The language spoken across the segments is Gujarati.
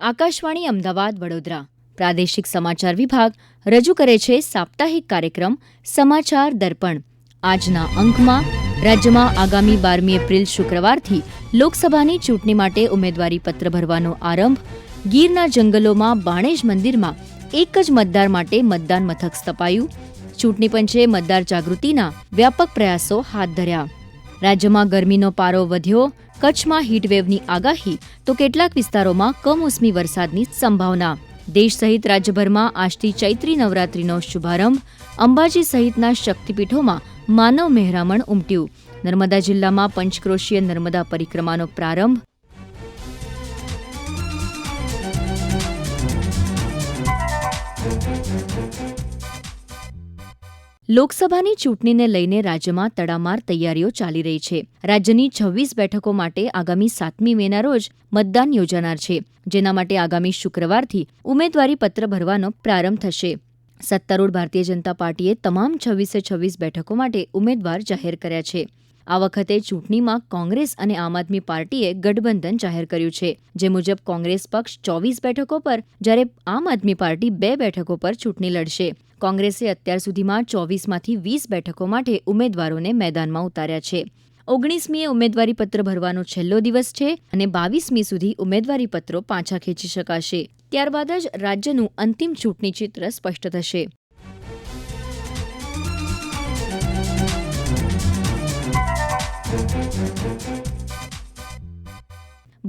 આકાશવાણી અમદાવાદ, વડોદરા. પ્રાદેશિક સમાચાર વિભાગ રજૂ કરે છે સાપ્તાહિક કાર્યક્રમ સમાચાર દર્પણ. આજના અંકમાં રાજ્યમાં આગામી બારમી એપ્રિલ શુક્રવારથી લોકસભાની ચૂંટણી માટે ઉમેદવારી પત્ર ભરવાનો આરંભ. ગીરના જંગલોમાં બાણેજ મંદિરમાં એક જ મતદાર માટે મતદાન મથક સ્થપાયું. ચૂંટણી પંચે મતદાર જાગૃતિના વ્યાપક પ્રયાસો હાથ ધર્યા. રાજ્યમાં ગરમીનો પારો વધ્યો કચ્છમાં હીટવેવની આગાહી, તો કેટલાક વિસ્તારોમાં કમોસમી વરસાદની સંભાવના. દેશ સહિત રાજ્યભરમાં આજથી ચૈત્રી નવરાત્રીનો શુભારંભ. અંબાજી સહિતના શક્તિપીઠોમાં માનવ મહેરામણ ઉમટ્યું. નર્મદા જિલ્લામાં પંચક્રોશીય નર્મદા પરિક્રમાનો પ્રારંભ લોકસભાની ચૂંટણીને લઈને રાજ્યમાં તડામાર તૈયારીઓ ચાલી રહી છે. રાજ્યની છવ્વીસ બેઠકો માટે આગામી સાતમી મેના રોજ મતદાન યોજાનાર છે, જેના માટે આગામી શુક્રવારથી ઉમેદવારી પત્ર ભરવાનો પ્રારંભ થશે. સત્તારૂઢ ભારતીય જનતા પાર્ટીએ તમામ છવ્વીસે છવ્વીસ બેઠકો માટે ઉમેદવાર જાહેર કર્યા છે. આ વખતે ચૂંટણીમાં કોંગ્રેસ અને આમ આદમી પાર્ટીએ ગઠબંધન જાહેર કર્યું છે, જે મુજબ કોંગ્રેસ પક્ષ ચોવીસ બેઠકો પર, જ્યારે આમ આદમી પાર્ટી બે બેઠકો પર ચૂંટણી લડશે. કોંગ્રેસે અત્યાર સુધીમાં ચોવીસમાંથી વીસ બેઠકો માટે ઉમેદવારોને મેદાનમાં ઉતાર્યા છે. ઓગણીસમીએ ઉમેદવારી પત્ર ભરવાનો છેલ્લો દિવસ છે અને બાવીસમી સુધી ઉમેદવારી પત્રો પાછા ખેંચી શકાશે. ત્યારબાદ જ રાજ્યનું અંતિમ ચૂંટણી ચિત્ર સ્પષ્ટ થશે.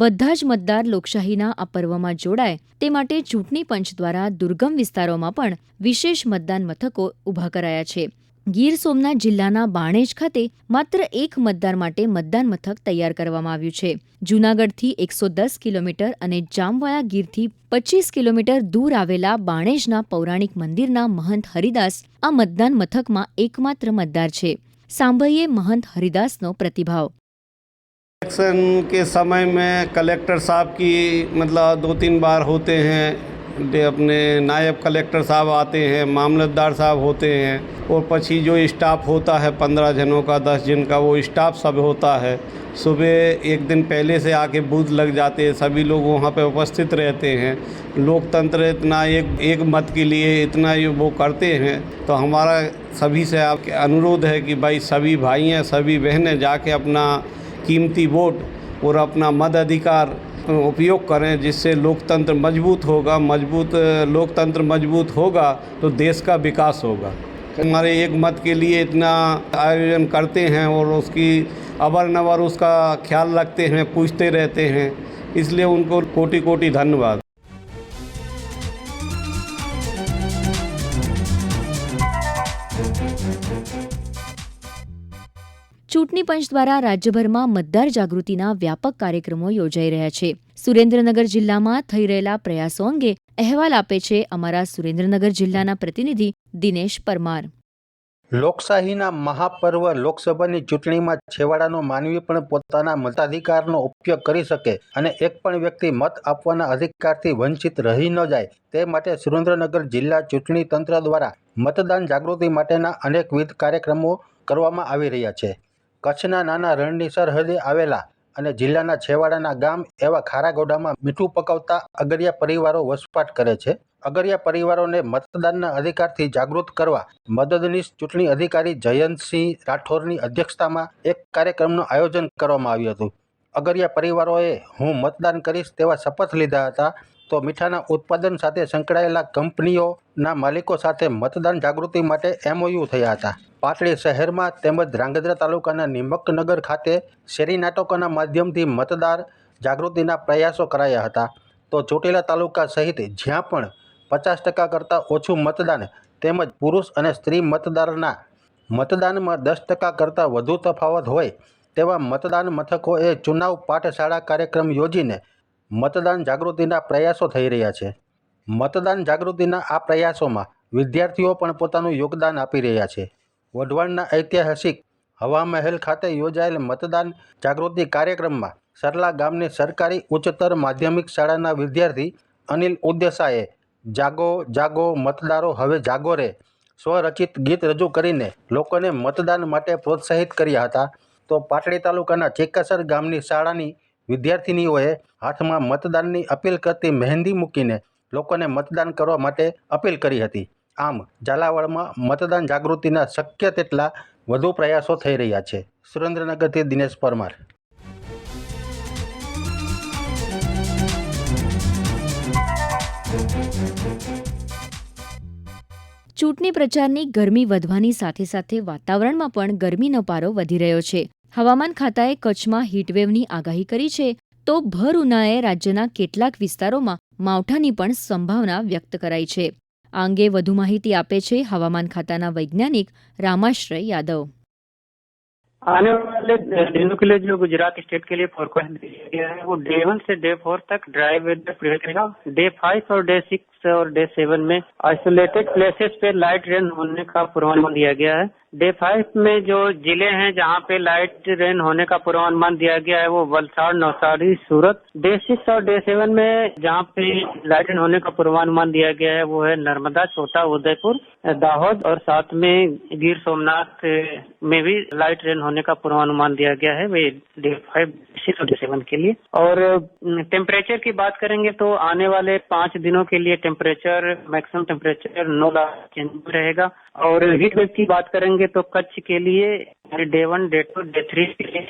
બધા જ મતદાર લોકશાહીના આ પર્વમાં જોડાય તે માટે ચૂંટણી પંચ દ્વારા દુર્ગમ વિસ્તારોમાં પણ વિશેષ મતદાન મથકો ઊભા કરાયા છે. ગીર સોમનાથ જિલ્લાના બાણેજ ખાતે માત્ર એક મતદાર માટે મતદાન મથક તૈયાર કરવામાં આવ્યું છે. જૂનાગઢથી એકસો દસ કિલોમીટર અને જામવાયા ગીરથી પચીસ કિલોમીટર દૂર આવેલા બાણેજના પૌરાણિક મંદિરના મહંત હરિદાસ આ મતદાન મથકમાં એકમાત્ર મતદાર છે. સાંભળીએ મહંત હરિદાસનો પ્રતિભાવ. इलेक्शन के समय में कलेक्टर साहब की मतलब दो तीन बार होते हैं। ये अपने नायब कलेक्टर साहब आते हैं, मामलतदार साहब होते हैं। और પછી जो स्टाफ होता है, पंद्रह जनों का, दस जन का, वो स्टाफ सब होता है। सुबह एक दिन पहले से आके बूथ लग जाते हैं। सभी लोग वहाँ पे उपस्थित रहते हैं। लोकतंत्र इतना एक एक मत के लिए इतना ये वो करते हैं। तो हमारा सभी से आपके अनुरोध है कि भाई सभी भाई हैं, सभी बहनें जाके अपना कीमती वोट और अपना मत अधिकार उपयोग करें, जिससे लोकतंत्र मज़बूत होगा। मज़बूत, लोकतंत्र मज़बूत होगा तो देश का विकास होगा। हमारे एक मत के लिए इतना आयोजन करते हैं और उसकी अवर नवर उसका ख्याल रखते हैं, पूछते रहते हैं। इसलिए उनको कोटि कोटि धन्यवाद। ચૂંટણી પંચ દ્વારા રાજ્યભરમાં મતદાર જાગૃતિના વ્યાપક કાર્યક્રમો યોજાઈ રહ્યા છે. સુરેન્દ્રનગર જિલ્લામાં થઈ રહેલા પ્રયાસો અંગે અહેવાલ આપે છે અમારા સુરેન્દ્રનગર જિલ્લાના પ્રતિનિધિ દિનેશ પરમાર. લોકશાહીના મહાપર્વ લોકસભાની ચૂંટણીમાં છેવાડાનો માનવી પણ પોતાના મતાધિકારનો ઉપયોગ કરી શકે અને એક પણ વ્યક્તિ મત આપવાના અધિકારથી વંચિત રહી ન જાય તે માટે સુરેન્દ્રનગર જિલ્લા ચૂંટણી તંત્ર દ્વારા મતદાન જાગૃતિ માટેના અનેકવિધ કાર્યક્રમો કરવામાં આવી રહ્યા છે. કચ્છના નાના રણની સરહદે આવેલા અને જિલ્લાના છેવાડાના ગામ એવા ખારાગોડામાં મીઠું પકવતા અગરિયા પરિવારો વસવાટ કરે છે. અગરિયા પરિવારોને મતદાનના અધિકારથી જાગૃત કરવા મદદનીશ ચૂંટણી અધિકારી જયંતસિંહ રાઠોરની અધ્યક્ષતામાં એક કાર્યક્રમનું આયોજન કરવામાં આવ્યું હતું. અગરિયા પરિવારોએ હું મતદાન કરીશ તેવા શપથ લીધા હતા. તો મીઠાના ઉત્પાદન સાથે સંકળાયેલા કંપનીઓના માલિકો સાથે મતદાન જાગૃતિ માટે એમઓયુ થયા હતા. પાટડી શહેરમાં તેમજ ધ્રાંગધ્રા તાલુકાના નિમકનગર ખાતે શેરી નાટકોના માધ્યમથી મતદાર જાગૃતિના પ્રયાસો કરાયા હતા. તો ચોટીલા તાલુકા સહિત જ્યાં પણ પચાસ ટકા કરતાં ઓછું મતદાન તેમજ પુરુષ અને સ્ત્રી મતદારના મતદાનમાં દસ ટકા કરતાં વધુ તફાવત હોય તેવા મતદાન મથકોએ ચુનાવ પાઠશાળા કાર્યક્રમ યોજીને મતદાન જાગૃતિના પ્રયાસો થઈ રહ્યા છે. મતદાન જાગૃતિના આ પ્રયાસોમાં વિદ્યાર્થીઓ પણ પોતાનું યોગદાન આપી રહ્યા છે. વઢવાણના ઐતિહાસિક હવા મહેલ ખાતે યોજાયેલ મતદાન જાગૃતિ કાર્યક્રમમાં સરલા ગામની સરકારી ઉચ્ચતર માધ્યમિક શાળાના વિદ્યાર્થી અનિલ ઉદ્દેશાએ જાગો જાગો મતદારો, હવે જાગો રે. સ્વરચિત ગીત રજૂ કરીને લોકોને મતદાન માટે પ્રોત્સાહિત કર્યા હતા. તો પાટડી તાલુકાના ચેકાસર ગામની શાળાની વિદ્યાર્થીનીઓએ હાથમાં મતદાનની અપીલ કરતી મહેંદી મૂકીને લોકોને મતદાન કરવા માટે અપીલ કરી હતી. આમ, ઝાલાવાડમાં મતદાન જાગૃતિના શક્ય તેટલા વધુ પ્રયાસો થઈ રહ્યા છે. સુરેન્દ્રનગરથી દિનેશ પરમાર. ચૂંટણી પ્રચારની ગરમી વધવાની સાથે સાથે વાતાવરણમાં પણ ગરમીનો પારો વધી રહ્યો છે. હવામાન ખાતાએ કચ્છમાં હીટવેવની આગાહી કરી છે તો ભર ઉનાળે રાજ્યના કેટલાક વિસ્તારોમાં માવઠાની પણ સંભાવના વ્યક્ત કરાઈ છે આ અંગે વધુ માહિતી આપે છે હવામાન ખાતાના વૈજ્ઞાનિક રામાશ્રય યાદવ आने वाले दिनों के लिए जो गुजरात स्टेट के लिए फोरकास्ट दिया गया है वो डे वन से डे फोर तक ड्राई वेदर प्रिवेट करेगा डे फाइव और डे सिक्स और डे सेवन में आइसोलेटेड प्लेसेस पे लाइट रेन होने का पूर्वानुमान दिया गया है। डे फाइव में जो ज़िले हैं जहाँ पे लाइट रेन होने का पूर्वानुमान दिया गया है, वो वलसाड़ नौसारी सूरत। डे सिक्स और डे सेवन में जहाँ पे लाइट रेन होने का पूर्वानुमान दिया गया है, वो है नर्मदा, छोटा, उदयपुर, दाहोद और साथ में गिर सोमनाथ में भी लाइट रेन होने का पूर्वानुमान दिया गया है वे डे फाइव सिक्स और डे सेवन के लिए। और टेम्परेचर की बात करेंगे तो आने वाले पाँच दिनों के लिए temperature maximum temperature no change रहेगा। और हीट वेव की बात करेंगे तो कच्छ के लिए day one day two day three के लिए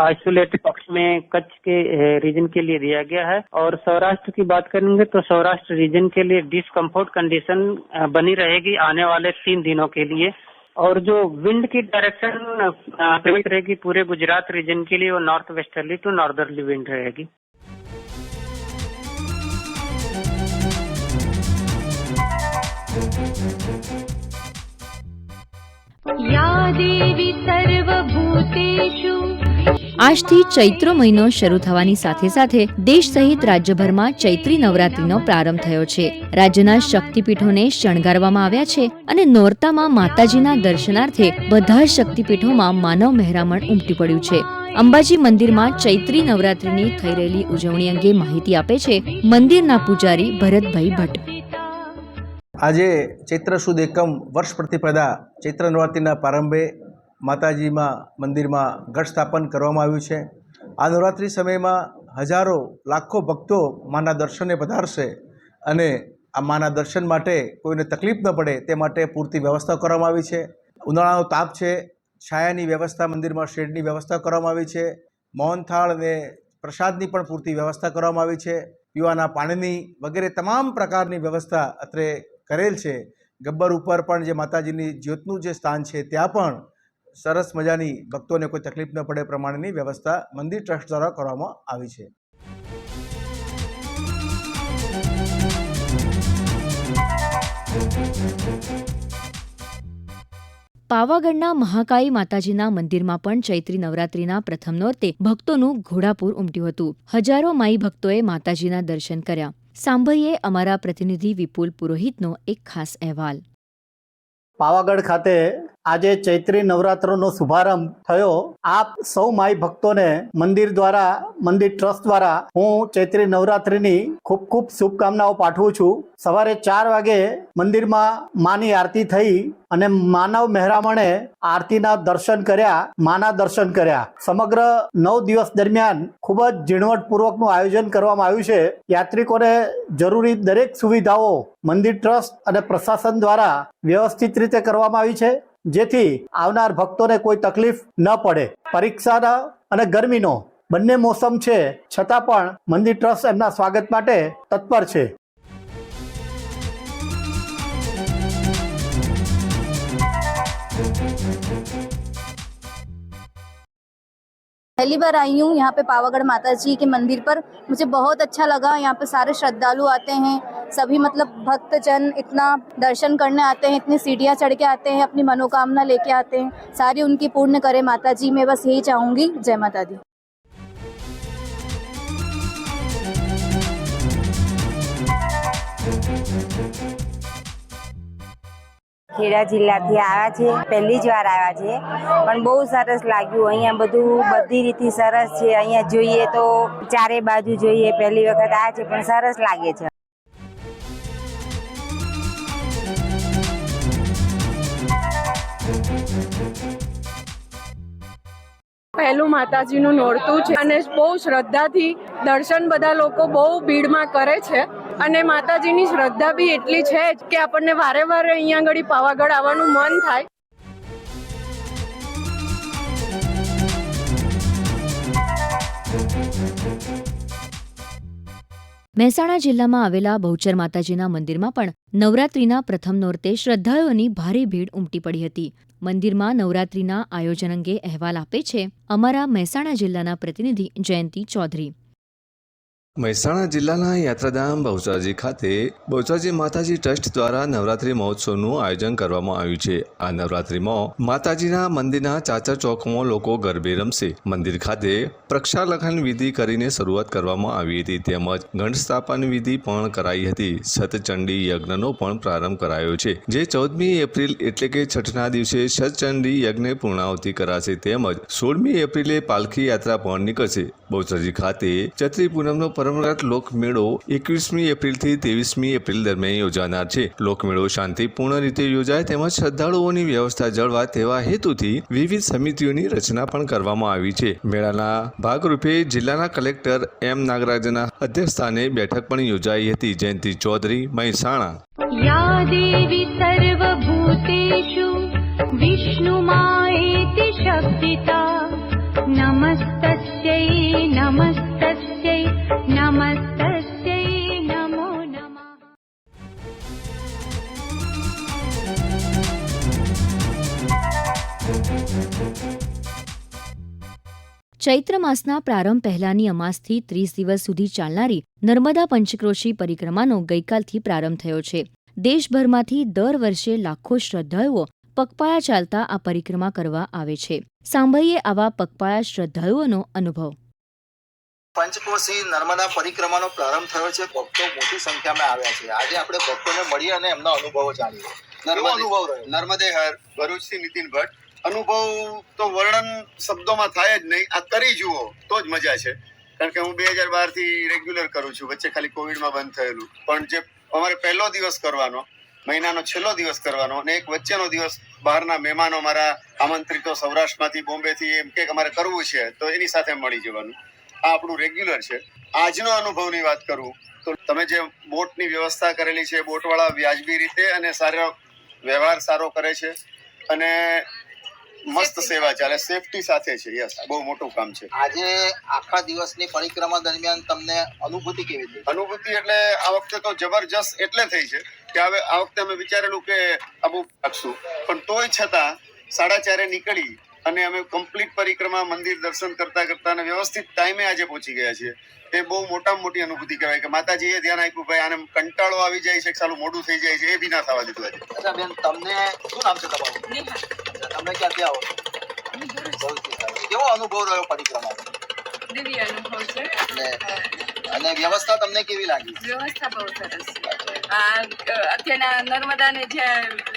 आइसोलेटेड पक्ष में कच्छ के रीजन के लिए दिया गया है। और सौराष्ट्र की बात करेंगे तो सौराष्ट्र रीजन के लिए डिसकम्फर्ट कंडीशन बनी रहेगी आने वाले तीन दिनों के लिए। और जो विंड की डायरेक्शन रहेगी पूरे गुजरात रीजन के लिए, वो north westerly to northerly wind रहेगी। આજથી ચૈત્ર મહિનો શરૂ થવાની સાથે સાથે દેશ સહિત રાજ્યભરમાં ચૈત્રી નવરાત્રીનો પ્રારંભ થયો છે. રાજ્યના શક્તિપીઠોને શણગારવામાં આવ્યા છે અને નોરતામાં માતાજીના દર્શનાર્થે બધા શક્તિપીઠોમાં માનવ મહેરામણ ઉમટી પડ્યું છે. અંબાજી મંદિરમાં ચૈત્રી નવરાત્રીની થઈ રહેલી ઉજવણી અંગે માહિતી આપે છે મંદિરના પૂજારી ભરતભાઈ ભટ્ટ. આજે ચૈત્ર સુદ એકમ વર્ષ પ્રતિપદા ચૈત્ર નવરાત્રિના પ્રારંભે માતાજીમાં મંદિરમાં ઘટ સ્થાપન કરવામાં આવ્યું છે. આ નવરાત્રિ સમયમાં હજારો, લાખો ભક્તો માના દર્શને પધારશે અને આ માના દર્શન માટે કોઈને તકલીફ ન પડે તે માટે પૂરતી વ્યવસ્થા કરવામાં આવી છે. ઉનાળાનો તાપ છે, છાયાની વ્યવસ્થા મંદિરમાં શેડની વ્યવસ્થા કરવામાં આવી છે મોહનથાળ અને પ્રસાદની પણ પૂરતી વ્યવસ્થા કરવામાં આવી છે. પીવાના પાણીની વગેરે તમામ પ્રકારની વ્યવસ્થા અત્રે કરેલ છે. ગબ્બર ઉપર પણ જે માતાજીની જ્યોતનું જે સ્થાન છે, ત્યાં પણ સરસ મજાની ભક્તોને કોઈ તકલીફ ન પડે પ્રમાણેની વ્યવસ્થા મંદિર ટ્રસ્ટ દ્વારા કરવામાં આવી છે. પાવાગઢના મહાકાળી માતાજીના મંદિરમાં પણ ચૈત્રી નવરાત્રીના પ્રથમ નોરતે ભક્તોનું ઘોડાપૂર ઉમટ્યું હતું. હજારો માઈ ભક્તોએ માતાજીના દર્શન કર્યા. સાંભળીએ અમારા પ્રતિનિધિ વિપુલ પુરોહિતનો એક ખાસ અહેવાલ. પાવાગઢ ખાતે આજે ચૈત્રી નવરાત્રનો શુભારંભ થયો. આપ સૌ માઈ ભક્તોને મંદિર દ્વારા, મંદિર ટ્રસ્ટ દ્વારા હું ચૈત્રી નવરાત્રિની ખૂબ ખૂબ શુભકામનાઓ પાઠવું છું. સવારે ચાર વાગે મંદિરમાં માની આરતી થઈ અને માનવ મહેરામણે આરતીના દર્શન કર્યા, માના દર્શન કર્યા. સમગ્ર નવ દિવસ દરમિયાન ખૂબ જ ઝીણવટપૂર્વકનું આયોજન કરવામાં આવ્યું છે. યાત્રિકોને જરૂરી દરેક સુવિધાઓ મંદિર ટ્રસ્ટ અને પ્રશાસન દ્વારા વ્યવસ્થિત રીતે કરવામાં આવી છે. જેથી આવનાર ભક્તોને કોઈ તકલીફ ન પડે. પરીક્ષાના અને ગરમીનો બંને મોસમ છે, છતાં પણ મંદિર ટ્રસ્ટ એમના સ્વાગત માટે તત્પર છે. पहली बार आई हूँ यहाँ पे पावागढ़ माता जी के मंदिर पर। मुझे बहुत अच्छा लगा, यहाँ पे सारे श्रद्धालु आते हैं, सभी मतलब भक्तजन इतना दर्शन करने आते हैं, इतनी सीढ़ियाँ चढ़ के आते हैं, अपनी मनोकामना लेके आते हैं। सारी उनकी पूर्ण करे माता जी मैं बस यही चाहूँगी। जय माता दी ખેડા જિલ્લાથી આવ્યા છે. પહેલી જ વાર આવ્યા છે. પણ બહુ સરસ લાગ્યું. અહીંયા બધું બધી રીતે સરસ છે. અહીંયા જોઈએ તો ચારે બાજુ જોઈએ. પહેલી વખત આવ્યા છે, પણ સરસ લાગે છે. પહેલું માતાજીનું નોરતું છે અને બહુ શ્રદ્ધાથી દર્શન બધા લોકો બહુ ભીડમાં કરે છે. અને માતાજીની શ્રદ્ધા બી એટલી છે જ કે આપણને વારે વારે અહીંયા આગળ પાવાગઢ આવવાનું મન થાય. મહેસાણા જિલ્લામાં આવેલા બહુચર માતાજીના મંદિરમાં પણ નવરાત્રીના પ્રથમ નોરતે શ્રદ્ધાળુઓની ભારે ભીડ ઉમટી પડી હતી. મંદિરમાં નવરાત્રીના આયોજન અંગે અહેવાલ આપે છે અમારા મહેસાણા જિલ્લાના પ્રતિનિધિ જયંતિ ચૌધરી. મહેસાણા જિલ્લાના યાત્રાધામ બહુચરાજી ખાતે બહુચરાજી માતાજી ટ્રસ્ટ દ્વારા નવરાત્રિ મહોત્સવનું આયોજન કરવામાં આવ્યું છે. આ નવરાત્રિમાં માતાજીના મંદિરના ચાચર ચોકમાં લોકો ગરબે રમશે. મંદિર ખાતે પ્રક્ષાલખન વિધિ કરીને શરૂઆત કરવામાં આવી હતી તેમજ ઘંટ સ્થાપન વિધિ પણ કરાઈ હતી. સતચંડી યજ્ઞનો પણ પ્રારંભ કરાયો છે. જે ચૌદમી એપ્રિલ એટલે કે છઠના દિવસે સતચંડી યજ્ઞ પૂર્ણાવતિ કરાશે તેમજ સોળમી એપ્રિલે પાલખી યાત્રા પણ નીકળશે. બહુચરાજી ખાતે ચૈત્રી પૂનમનો પરંપરાગત લોકમેળો એકવીસમી એપ્રિલથી ત્રેવીસમી એપ્રિલ દરમિયાન યોજાનાર છે. લોકમેળો શાંતિપૂર્ણ રીતે યોજાય તેમજ શ્રદ્ધાળુઓની વ્યવસ્થા જળવાય તેવા હેતુથી વિવિધ સમિતિઓની રચના પણ કરવામાં આવી છે. મેળાના ભાગરૂપે જિલ્લાના કલેક્ટર એમ નાગરાજના અધ્યક્ષસ્થાને બેઠક પણ યોજાઈ હતી. જયંતિ ચૌધરી, મહેસાણા. યા દેવી સર્વભૂતેષુ नमस्तस्यै नमो नमः ચૈત્ર માસના પ્રારંભ પહેલાની અમાસથી ત્રીસ દિવસ સુધી ચાલનારી નર્મદા પંચક્રોશી પરિક્રમાનો ગઈકાલથી પ્રારંભ થયો છે દેશભરમાંથી દર વર્ષે લાખો શ્રદ્ધાળુઓ પગપાળા ચાલતા આ પરિક્રમા કરવા આવે છે સાંભળીએ આવા પગપાળા શ્રદ્ધાળુઓનો અનુભવ પંચકોશી નર્મદા પરિક્રમાનો પ્રારંભ થયો છે. ભક્તો મોટી સંખ્યામાં આવ્યા છે. આજે આપણે ભક્તોને મળી અને એમના અનુભવો જાણીએ. કેવો અનુભવ રહ્યો? નર્મદે હર ભરૂચથી નીતિન ભટ્ટ. અનુભવ તો વર્ણન શબ્દોમાં થાય જ નહીં. આ કરી જુઓ તો જ મજા છે. કારણ કે હું બે હજાર બારથી રેગ્યુલર કરું છું. વચ્ચે ખાલી કોવિડમાં બંધ થયેલું. પણ જે અમારે પહેલો દિવસ કરવાનો મહિનાનો છેલ્લો દિવસ કરવાનો અને એક વચ્ચેનો દિવસ બહારના મહેમાનો મારા આમંત્રિતો સૌરાષ્ટ્રમાંથી બોમ્બેથી એમ કે અમારે કરવું છે તો એની સાથે મળી જવાનું. આ આપણું રેગ્યુલર છે. આજનો અનુભવની વાત કરું તો તમે જે બોટની વ્યવસ્થા કરેલી છે બોટવાળા વ્યાજબી રીતે અને સારો વ્યવહાર સારો કરે છે અને મસ્ત સેવા ચાલે સેફટી સાથે છે. યસ બહુ મોટું કામ છે. આજે આખા દિવસની પરિક્રમા દરમિયાન તમને અનુભૂતિ કેવી થઈ? અનુભૂતિ એટલે આ વખતે તો જબરજસ્ત એટલે થઈ છે કે હવે આ વખતે અમે વિચારેલું કે આબુ રાખશું. પણ તોય છતાં સાડા ચારે નીકળી અને અમે કમ્પ્લીટ પરિક્રમા મંદિર દર્શન કરતા કરતા અને વ્યવસ્થિત ટાઈમે આજે પહોંચી ગયા છીએ. એ બહુ મોટામાં મોટી અનુભૂતિ કહેવાય કે માતાજીએ ધ્યાન આપ્યું ભાઈ આને કંટાળો આવી જાય છે કે સાલું મોડું થઈ જાય છે એ બી ના થવા દીધું આજે. અચ્છા બેન તમને શું નામ છે તમારું? તમે ક્યાંથી આવો કેવો અનુભવ રહ્યો પરિક્રમા? દિવ્ય અનુભવ છે. અને અને વ્યવસ્થા તમને કેવી લાગી? વ્યવસ્થા બહુ સરસ આ અત્યારના નર્મદાને જે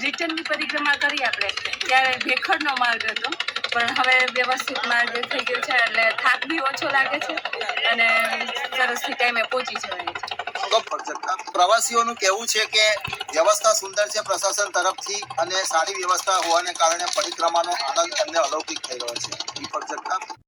રિટર્નની પરિક્રમા કરી આપણે ત્યારે ભેખડનો માર્ગ હતો. પણ હવે વ્યવસ્થિત માર્ગ થઈ ગયો છે, એટલે થાક બી ઓછો લાગે છે અને સરસથી ટાઈમે પહોંચી જવાય છે. પ્રવાસીઓનું કહેવું છે કે વ્યવસ્થા સુંદર છે પ્રશાસન તરફથી અને સારી વ્યવસ્થા હોવાને કારણે પરિક્રમાનો આનંદ એમને અલૌકિક થઈ રહ્યો છે.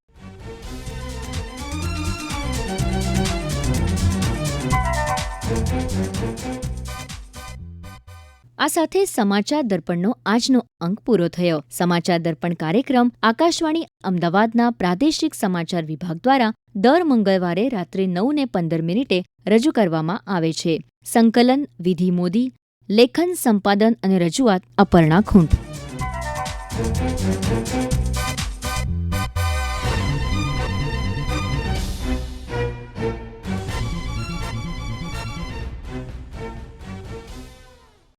આ સાથે સમાચાર દર્પણનો આજનો અંક પૂરો થયો. સમાચાર દર્પણ કાર્યક્રમ આકાશવાણી અમદાવાદના પ્રાદેશિક સમાચાર વિભાગ દ્વારા દર મંગળવારે રાત્રે નવ ને પંદર મિનિટે રજૂ કરવામાં આવે છે. સંકલન, વિધિ મોદી, લેખન સંપાદન અને રજૂઆત અપર્ણા ખૂંટ.